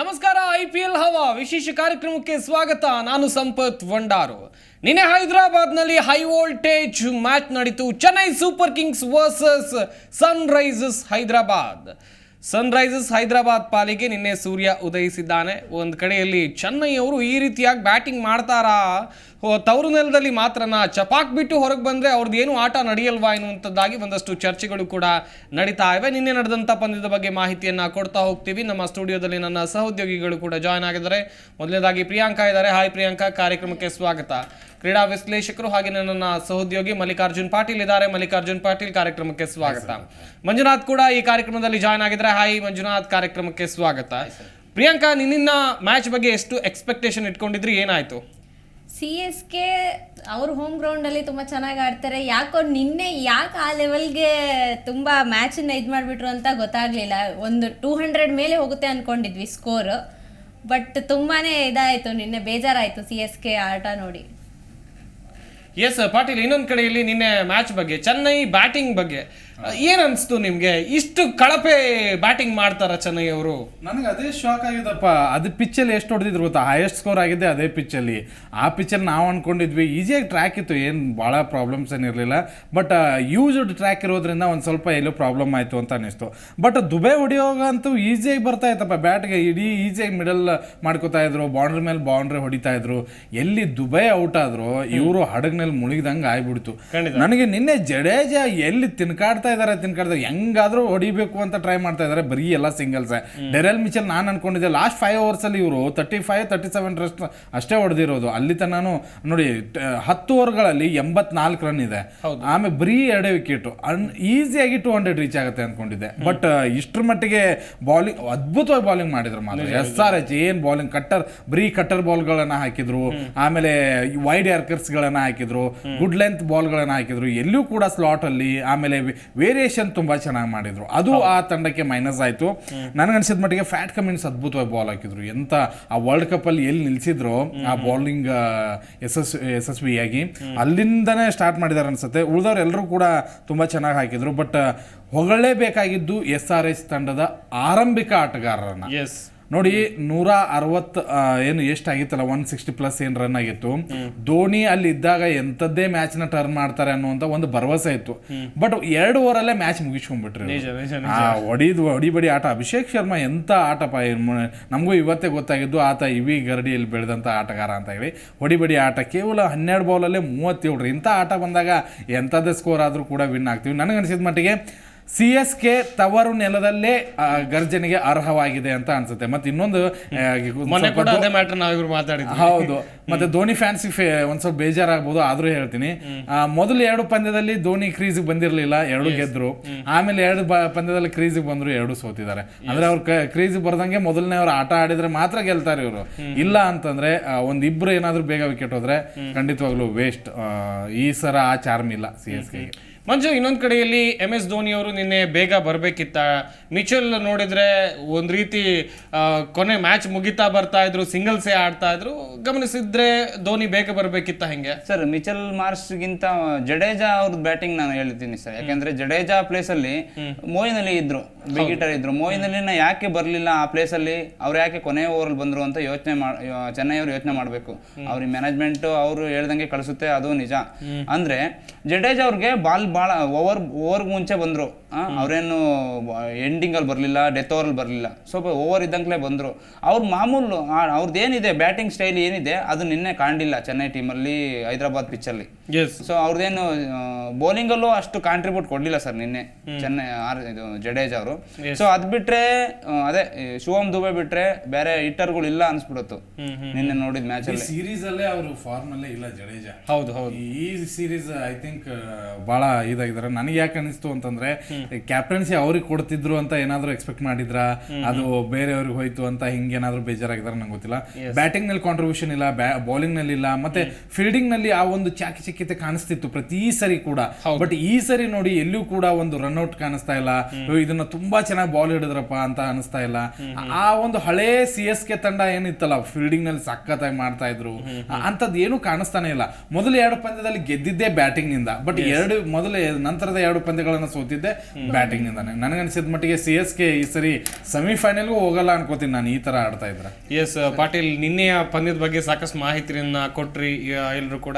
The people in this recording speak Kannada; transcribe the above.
ನಮಸ್ಕಾರ, ಐ ಪಿ ಎಲ್ ಹವಾ ವಿಶೇಷ ಕಾರ್ಯಕ್ರಮಕ್ಕೆ ಸ್ವಾಗತ. ನಾನು ಸಂಪತ್ ವಂಡಾರು ನಿನ್ನೆ ಹೈದರಾಬಾದ್ನಲ್ಲಿ ಹೈ ವೋಲ್ಟೇಜ್ ಮ್ಯಾಚ್ ನಡೀತು. Chennai super kings versus Sunrisers Hyderabad. Sunrisers Hyderabad ಪಾಲಿಗೆ ನಿನ್ನೆ ಸೂರ್ಯ ಉದಯಿಸಿದ್ದಾನೆ. ಒಂದು ಕಡೆಯಲ್ಲಿ ಚೆನ್ನೈ ಅವರು ಈ ರೀತಿಯಾಗಿ ಬ್ಯಾಟಿಂಗ್ ಮಾಡ್ತಾರಾ? ತವರು ನೆಲದಲ್ಲಿ ಮಾತ್ರನ ಚಪಾಕ್ ಬಿಟ್ಟು ಹೊರಗೆ ಬಂದರೆ ಅವ್ರದ್ದು ಏನು ಆಟ ನಡೆಯಲ್ವಾ ಎನ್ನುವಂಥದ್ದಾಗಿ ಒಂದಷ್ಟು ಚರ್ಚೆಗಳು ಕೂಡ ನಡೀತಾ ಇವೆ. ನಿನ್ನೆ ನಡೆದಂಥ ಪಂದ್ಯದ ಬಗ್ಗೆ ಮಾಹಿತಿಯನ್ನು ಕೊಡ್ತಾ ಹೋಗ್ತೀವಿ. ನಮ್ಮ ಸ್ಟುಡಿಯೋದಲ್ಲಿ ನನ್ನ ಸಹೋದ್ಯೋಗಿಗಳು ಕೂಡ ಜಾಯ್ನ್ ಆಗಿದ್ದಾರೆ. ಮೊದಲನೇದಾಗಿ ಪ್ರಿಯಾಂಕಾ ಇದ್ದಾರೆ. ಹಾಯ್ ಪ್ರಿಯಾಂಕಾ, ಕಾರ್ಯಕ್ರಮಕ್ಕೆ ಸ್ವಾಗತ. ಕ್ರೀಡಾ ವಿಶ್ಲೇಷಕರು ಹಾಗೆ ನನ್ನ ಸಹೋದ್ಯೋಗಿ ಮಲ್ಲಿಕಾರ್ಜುನ್ ಪಾಟೀಲ್ ಇದ್ದಾರೆ. ಮಲ್ಲಿಕಾರ್ಜುನ್ ಪಾಟೀಲ್, ಕಾರ್ಯಕ್ರಮಕ್ಕೆ ಸ್ವಾಗತ. ಮಂಜುನಾಥ್ ಕೂಡ ಈ ಕಾರ್ಯಕ್ರಮದಲ್ಲಿ ಜಾಯ್ನ್ ಆಗಿದ್ದಾರೆ. ಹಾಯ್ ಮಂಜುನಾಥ್, ಕಾರ್ಯಕ್ರಮಕ್ಕೆ ಸ್ವಾಗತ. ಪ್ರಿಯಾಂಕಾ ನಿನ್ನ ಮ್ಯಾಚ್ ಬಗ್ಗೆ ಎಷ್ಟು ಎಕ್ಸ್ಪೆಕ್ಟೇಷನ್ ಇಟ್ಕೊಂಡಿದ್ರಿ? ಏನಾಯ್ತು? ಸಿ ಎಸ್ ಕೆ ಅವ್ರ ಹೋಮ್ ಗ್ರೌಂಡಲ್ಲಿ ತುಂಬ ಚೆನ್ನಾಗಿ ಆಡ್ತಾರೆ. ಯಾಕೋ ನಿನ್ನೆ ಯಾಕೆ ಆ ಲೆವೆಲ್ಗೆ ತುಂಬ ಮ್ಯಾಚ್ ಇದು ಮಾಡಿಬಿಟ್ರು ಅಂತ ಗೊತ್ತಾಗಲಿಲ್ಲ. ಒಂದು ಟೂ ಹಂಡ್ರೆಡ್ ಮೇಲೆ ಹೋಗುತ್ತೆ ಅಂದ್ಕೊಂಡಿದ್ವಿ ಸ್ಕೋರ್ ಬಟ್ ತುಂಬಾ ಇದಾಯಿತು. ನಿನ್ನೆ ಬೇಜಾರಾಯಿತು ಸಿ ಎಸ್ ಕೆ ಆಟ ನೋಡಿ. ಎಸ್ ಪಾಟೀಲ್, ಇನ್ನೊಂದ್ ಕಡೆಯಲ್ಲಿ ನಿನ್ನೆ ಮ್ಯಾಚ್ ಬಗ್ಗೆ, ಚೆನ್ನೈ ಬ್ಯಾಟಿಂಗ್ ಬಗ್ಗೆ. ಏನ್ ಅನ್ಸ್ತು ನಿಮ್ಗೆ? ಇಷ್ಟು ಕಳಪೆ ಬ್ಯಾಟಿಂಗ್ ಮಾಡ್ತಾರ ಚೆನ್ನೈ ಅವರು? ನನಗೆ ಅದೇ ಶಾಕ್ ಆಗಿದಪ್ಪ ಅದು ಪಿಚ್ಚಲ್ಲಿ ಎಷ್ಟು ಹೊಡೆದಿದ್ರು ಗೊತ್ತಾ? ಹೈಯೆಸ್ಟ್ ಸ್ಕೋರ್ ಆಗಿದೆ ಅದೇ ಪಿಚ್ಚಲ್ಲಿ ಆ ಪಿಚ್ಚಲ್ಲಿ ನಾವು ಅನ್ಕೊಂಡಿದ್ವಿ. ಈಸಿಯಾಗಿ ಟ್ರ್ಯಾಕ್ ಇತ್ತು. ಏನು ಭಾಳ ಪ್ರಾಬ್ಲಮ್ಸ್ ಏನಿರಲಿಲ್ಲ ಬಟ್ ಯೂಸ್ಡ್ ಟ್ರ್ಯಾಕ್ ಇರೋದ್ರಿಂದ ಒಂದು ಸ್ವಲ್ಪ ಎಲ್ಲೋ ಪ್ರಾಬ್ಲಮ್ ಆಯಿತು ಅಂತ ಅನಿಸ್ತು ಬಟ್ ದುಬೈ ಹೊಡಿಯೋಗ ಅಂತೂ ಈಸಿಯಾಗಿ ಬರ್ತಾ ಇತ್ತಪ್ಪ. ಬ್ಯಾಟ್ಗೆ ಇಡೀ ಈಸಿಯಾಗಿ ಮಿಡಲ್ ಮಾಡ್ಕೋತಾ ಇದ್ರು. ಬೌಂಡ್ರಿ ಮೇಲೆ ಬೌಂಡ್ರಿ ಹೊಡಿತಾ ಇದ್ರು. ಎಲ್ಲಿ ದುಬೈ ಔಟ್ ಆದ್ರು ಇವರು ಹಡಗ್ನಲ್ಲಿ ಮುಳುಗಿದಂಗೆ ಆಗ್ಬಿಡ್ತು. ನನಗೆ ನಿನ್ನೆ ಜಡೇಜಾ ಎಲ್ಲಿ ತಿನ್ಕಾಡ್ತಾ ಇದಾರೆ ತಿನ್ಕಾಡ್ತಾ ಹೆಂಗಾದ್ರೂ ಹೊಡಿಬೇಕು ಅಂತ ಟ್ರೈ ಮಾಡ್ತಾ ಇದಾರೆ ಬರೀ ಎಲ್ಲ ಸಿಂಗಲ್ಸ್ ಡೆರೆಲ್ ಮಿಚಲ್ ನಾನು ಅನ್ಕೊಂಡಿದ್ದೆ ಲಾಸ್ಟ್ ಫೈವ್ ಅವರ್ಸ್ ಅಲ್ಲಿ ಇವರು ತರ್ಟಿ ಫೈವ್ ತರ್ಟಿ ಸೆವೆನ್ ರಸ್ಟ್ ಅಷ್ಟೇ ಹೊಡೆದಿರೋದು. ಅಲ್ಲಿ ತನಾನು ನೋಡಿ ಹತ್ತು ಓವರ್ಗಳಲ್ಲಿ ಎಂಬತ್ನಾಲ್ಕು ರನ್ ಇದೆ. ಆಮೇಲೆ ಬರೀ ಎರಡೇ ವಿಕೆಟ್ ಅನ್ ಈಸಿಯಾಗಿ ಟೂ ಹಂಡ್ರೆಡ್ ರೀಚ್ ಆಗುತ್ತೆ ಅನ್ಕೊಂಡಿದ್ದೆ. ಬಟ್ ಇಷ್ಟ್ರ ಮಟ್ಟಿಗೆ ಬಾಲಿಂಗ್ ಅದ್ಭುತವಾಗಿ ಬಾಲಿಂಗ್ ಮಾಡಿದ್ರು ಮಾತ್ರ. ಎಸ್ ಆರ್ ಎಚ್ ಏನ್ ಬಾಲಿಂಗ್ ಕಟ್ಟರ್ ಬರೀ ಕಟ್ಟರ್ ಬಾಲ್ಗಳನ್ನ ಹಾಕಿದ್ರು. ಆಮೇಲೆ ವೈಡ್ ಗಳನ್ನ ಹಾಕಿದ್ರು. ಗುಡ್ ಲೆಂತ್ ಬಾಲ್ಗಳನ್ನ ಹಾಕಿದ್ರು. ಎಲ್ಲೂ ಕೂಡ ಸ್ಲಾಟ್ ಅಲ್ಲಿ ಆಮೇಲೆ ವೇರಿಯೇಷನ್ ತುಂಬಾ ಚೆನ್ನಾಗಿ ಮಾಡಿದ್ರು. ಅದು ಆ ತಂಡಕ್ಕೆ ಮೈನಸ್ ಆಯ್ತು. ನನಗನ್ಸಿದ ಮಟ್ಟಿಗೆ ಫ್ಯಾಟ್ ಕಮಿನ್ಸ್ ಅದ್ಭುತವಾಗಿ ಬಾಲ್ ಹಾಕಿದ್ರು. ಎಂತ ಆ ವರ್ಲ್ಡ್ ಕಪ್ಪಲ್ಲಿ ಎಲ್ಲಿ ನಿಲ್ಸಿದ್ರು ಆ ಬೌಲಿಂಗ್ ಯಶಸ್ ಯಶಸ್ವಿಯಾಗಿ ಅಲ್ಲಿಂದನೇ ಸ್ಟಾರ್ಟ್ ಮಾಡಿದಾರೆ ಅನ್ಸುತ್ತೆ. ಉಳಿದವ್ರು ಎಲ್ಲರೂ ಕೂಡ ತುಂಬಾ ಚೆನ್ನಾಗಿ ಹಾಕಿದ್ರು. ಬಟ್ ಹೊಗಳೇಬೇಕಾಗಿದ್ದು ಎಸ್ ಆರ್ ಎಸ್ ತಂಡದ ಆರಂಭಿಕ ಆಟಗಾರರನ್ನ. ಎಸ್ ನೋಡಿ ನೂರ ಅರವತ್ ಏನು ಎಷ್ಟಾಗಿತ್ತಲ್ಲ ಒನ್ ಸಿಕ್ಸ್ಟಿ ಪ್ಲಸ್ ಏನ್ ರನ್ ಆಗಿತ್ತು. ಧೋನಿ ಅಲ್ಲಿ ಇದ್ದಾಗ ಎಂಥದ್ದೇ ಮ್ಯಾಚ್ನ ಟರ್ನ್ ಮಾಡ್ತಾರೆ ಅನ್ನುವಂತ ಒಂದು ಭರವಸೆ ಇತ್ತು. ಬಟ್ ಎರಡು ಓವರಲ್ಲೇ ಮ್ಯಾಚ್ ಮುಗಿಸ್ಕೊಂಡ್ಬಿಟ್ರಿ ಹೊಡಿದು ಹೊಡಿಬಡಿ ಆಟ. ಅಭಿಷೇಕ್ ಶರ್ಮಾ ಎಂತ ಆಟಪ್ಪ ನಮಗೂ ಇವತ್ತೇ ಗೊತ್ತಾಗಿದ್ದು ಆತ ಇವಿ ಗರಡಿಯಲ್ಲಿ ಬೆಳೆದಂಥ ಆಟಗಾರ ಅಂತ ಹೇಳಿ. ಹೊಡಿಬಡಿ ಆಟ. ಕೇವಲ ಹನ್ನೆರಡು ಬಾಲಲ್ಲೇ ಮೂವತ್ತೇಳು ಇಂಥ ಆಟ ಬಂದಾಗ ಎಂಥದ್ದೇ ಸ್ಕೋರ್ ಆದ್ರೂ ಕೂಡ ವಿನ್ ಆಗ್ತೀವಿ. ನನಗನ್ಸಿದ ಮಟ್ಟಿಗೆ ಸಿ ಎಸ್ ಕೆ ತವರು ನೆಲದಲ್ಲೇ ಗರ್ಜನೆಗೆ ಅರ್ಹವಾಗಿದೆ ಅಂತ ಅನ್ಸುತ್ತೆ. ಮತ್ತೆ ಇನ್ನೊಂದು ಹೌದು. ಮತ್ತೆ ಧೋನಿ ಫ್ಯಾನ್ಸ್ ಒಂದ್ ಸ್ವಲ್ಪ ಬೇಜಾರಾಗ್ಬೋದು ಆದ್ರೂ ಹೇಳ್ತೀನಿ. ಮೊದಲು ಎರಡು ಪಂದ್ಯದಲ್ಲಿ ಧೋನಿ ಕ್ರೀಸಿಗೆ ಬಂದಿರಲಿಲ್ಲ ಎರಡು ಗೆದ್ರು. ಆಮೇಲೆ ಎರಡು ಪಂದ್ಯದಲ್ಲಿ ಕ್ರೀಸಿಗೆ ಬಂದ್ರು ಎರಡು ಸೋತಿದ್ದಾರೆ. ಅಂದ್ರೆ ಅವ್ರ ಕ್ರೀಸಿಗೆ ಬರ್ದಂಗೆ ಮೊದಲನೇ ಅವ್ರು ಆಟ ಆಡಿದ್ರೆ ಮಾತ್ರ ಗೆಲ್ತಾರೆ ಇವರು. ಇಲ್ಲ ಅಂತಂದ್ರೆ ಒಂದ್ ಇಬ್ರು ಏನಾದ್ರು ಬೇಗ ವಿಕೆಟ್ ಹೋದ್ರೆ ಖಂಡಿತವಾಗ್ಲೂ ವೇಸ್ಟ್ ಈ ಸರ ಆ ಚಾರ್ಮ್ ಇಲ್ಲ ಸಿ ಎಸ್ ಕೆ ಮಂಜು ಇನ್ನೊಂದ್ ಕಡೆಯಲ್ಲಿ ಎಂ ಎಸ್ ಧೋನಿ ಅವರು ನಿನ್ನೆ ಬೇಗ ಬರಬೇಕಿತ್ತ? ಮಿಚೆಲ್ ನೋಡಿದ್ರೆ ಒಂದು ರೀತಿ ಕೊನೆ ಮ್ಯಾಚ್ ಮುಗಿತಾ ಬರ್ತಾ ಇದ್ರು ಸಿಂಗಲ್ಸೇ ಆಡ್ತಾ ಇದ್ರು ಗಮನಿಸಿದ್ರೆ ಧೋನಿ ಬೇಗ ಬರಬೇಕಿತ್ತ ಹೆಂಗೆ? ಸರ್ ಮಿಚಲ್ ಮಾರ್ಸ್ಗಿಂತ ಜಡೇಜಾ ಅವ್ರದ್ದು ಬ್ಯಾಟಿಂಗ್ ನಾನು ಹೇಳ್ತೀನಿ ಸರ್. ಯಾಕಂದ್ರೆ ಜಡೇಜಾ ಪ್ಲೇಸ್ ಅಲ್ಲಿ ಮೋಯಿನಲ್ಲಿ ಇದ್ರು ಬಿಗಿಟರ್ ಇದ್ರು. ಮೋಯಿನ್ ಅಲಿನ ಯಾಕೆ ಬರಲಿಲ್ಲ ಆ ಪ್ಲೇಸ್ ಅಲ್ಲಿ ಅವ್ರು ಯಾಕೆ ಕೊನೆ ಓವರ್ ಬಂದ್ರು ಅಂತ ಯೋಚನೆ ಮಾಡ್ ಚೆನ್ನೈ ಅವರು ಯೋಚನೆ ಮಾಡಬೇಕು. ಅವ್ರ ಮ್ಯಾನೇಜ್ಮೆಂಟ್ ಅವರು ಹೇಳ್ದಂಗೆ ಕಳಿಸುತ್ತೆ ಅದು ನಿಜ. ಅಂದ್ರೆ ಜಡೇಜಾ ಅವ್ರಿಗೆ ಬಾಲ್ ಬಾಳ ಓವರ್ ಓವರ್ ಮುಂಚೆ ಬಂದ್ರು. ಅವ್ರೇನು ಎಂಡಿಂಗ್ ಅಲ್ಲಿ ಬರ್ಲಿಲ್ಲ ಡೆತ್ ಓವರ್ ಅಲ್ಲಿ ಬರ್ಲಿಲ್ಲ. ಸ್ವಲ್ಪ ಓವರ್ ಇದ್ದಂಕ್ಲೆ ಬಂದ್ರು. ಅವ್ರ ಮಾಮೂಲು ಅವ್ರದ್ದೇನಿದೆ ಅವ್ರದ್ದು ಏನಿದೆ ಬ್ಯಾಟಿಂಗ್ ಸ್ಟೈಲ್ ಏನಿದೆ ಅದು ನಿನ್ನೆ ಕಾಣಲಿಲ್ಲ ಚೆನ್ನೈ ಟೀಮಲ್ಲಿ ಹೈದರಾಬಾದ್ ಪಿಚ್ಚಲ್ಲಿ ಎಸ್ ಸೊ ಅವ್ರದ್ದೇನು ಬೌಲಿಂಗಲ್ಲೂ ಅಷ್ಟು ಕಾಂಟ್ರಿಬ್ಯೂಟ್ ಕೊಡ್ಲಿಲ್ಲ ಸರ್ ನಿನ್ನೆ ಚೆನ್ನೈ ಆರ್ ಇದು ಜಡೇಜಾ ಅವರು. ಸೊ ಅದ್ ಬಿಟ್ರೆ ಅದೇ ಶಿವಮ್ ದುಬೆ ಬಿಟ್ರೆ ಬೇರೆ ಹಿಟ್ಟರ್ಗಳು ಇಲ್ಲ ಅನ್ಸ್ಬಿಡುತ್ತು ನಿನ್ನೆ ನೋಡಿದ ಮ್ಯಾಚ್ ಅಲ್ಲಿ. ಸೀರೀಸ್ ಅಲ್ಲೇ ಅವರು ಫಾರ್ಮ್ ಅಲ್ಲೇ ಇಲ್ಲ ಜಡೇಜಾ. ಹೌದು ಹೌದು. ಈ ಸೀರೀಸ್ ಐ ಥಿಂಕ್ ಬಹಳ ಇದಾಗಿದ್ದಾರೆ ನನಗೆ ಯಾಕೆ ಅನಿಸ್ತು ಅಂತಂದ್ರೆ ಕ್ಯಾಪ್ಟನ್ಸಿ ಅವ್ರಿಗೆ ಕೊಡ್ತಿದ್ರು ಅಂತ ಏನಾದ್ರು ಎಕ್ಸ್ಪೆಕ್ಟ್ ಮಾಡಿದ್ರ? ಅದು ಬೇರೆಯವ್ರಿಗೆ ಹೋಯ್ತು ಅಂತ ಹಿಂಗೆ ಏನಾದ್ರು ಬೇಜಾರಾಗಿದ್ದಾರೆ ನಂಗೆ ಗೊತ್ತಿಲ್ಲ. ಬ್ಯಾಟಿಂಗ್ನಲ್ಲಿ ಕಾಂಟ್ರಿಬ್ಯೂಷನ್ ಇಲ್ಲ ಬೌಲಿಂಗ್ನಲ್ಲಿ ಇಲ್ಲ ಮತ್ತೆ ಫೀಲ್ಡಿಂಗ್ನಲ್ಲಿ ಆ ಒಂದು ಚಾಕಿ ಚಿಕ್ಕಿತೆ ಕಾಣಿಸ್ತಿತ್ತು ಪ್ರತಿ ಸರಿ ಕೂಡ. ಬಟ್ ಈ ಸರಿ ನೋಡಿ ಎಲ್ಲೂ ಕೂಡ ಒಂದು ರನ್ಔಟ್ ಕಾಣಿಸ್ತಾ ಇಲ್ಲ. ಇದನ್ನ ತುಂಬಾ ಚೆನ್ನಾಗಿ ಬಾಲ್ ಹಿಡಿದ್ರಪ್ಪ ಅಂತ ಅನಿಸ್ತಾ ಇಲ್ಲ. ಆ ಒಂದು ಹಳೆ ಸಿ ಎಸ್ ಕೆ ತಂಡ ಏನಿತ್ತಲ್ಲ ಫೀಲ್ಡಿಂಗ್ನಲ್ಲಿ ಸಖತ್ತಾಗಿ ಮಾಡ್ತಾ ಇದ್ರು. ಅಂತದ್ ಏನು ಕಾಣಿಸ್ತಾನೆ ಇಲ್ಲ. ಮೊದಲು ಎರಡು ಪಂದ್ಯದಲ್ಲಿ ಗೆದ್ದಿದ್ದೆ ಬ್ಯಾಟಿಂಗ್ನಿಂದ. ಬಟ್ ಎರಡು ಮೊದಲ ನಂತರದ ಎರಡು ಪಂದ್ಯಗಳನ್ನ ಸೋತಿದ್ದೆ. ಬ್ಯಾಟಿಂಗ್ ಇಂದಾನೆ ನನಗನ್ಸಿದ ಮಟ್ಟಿಗೆ ಸಿ ಎಸ್ ಕೆ ಈ ಸರಿ ಸೆಮಿಫೈನಲ್ಗೂ ಹೋಗಲ್ಲ ಅನ್ಕೋತೀನಿ ನಾನು ಈ ತರ ಆಡ್ತಾ ಇದ್ರೆ. ಎಸ್ ಪಾಟೀಲ್ ನಿನ್ನೆಯ ಪಂದ್ಯದ ಬಗ್ಗೆ ಸಾಕಷ್ಟು ಮಾಹಿತಿಯನ್ನ ಕೊಟ್ರಿ ಎಲ್ಲರೂ ಕೂಡ.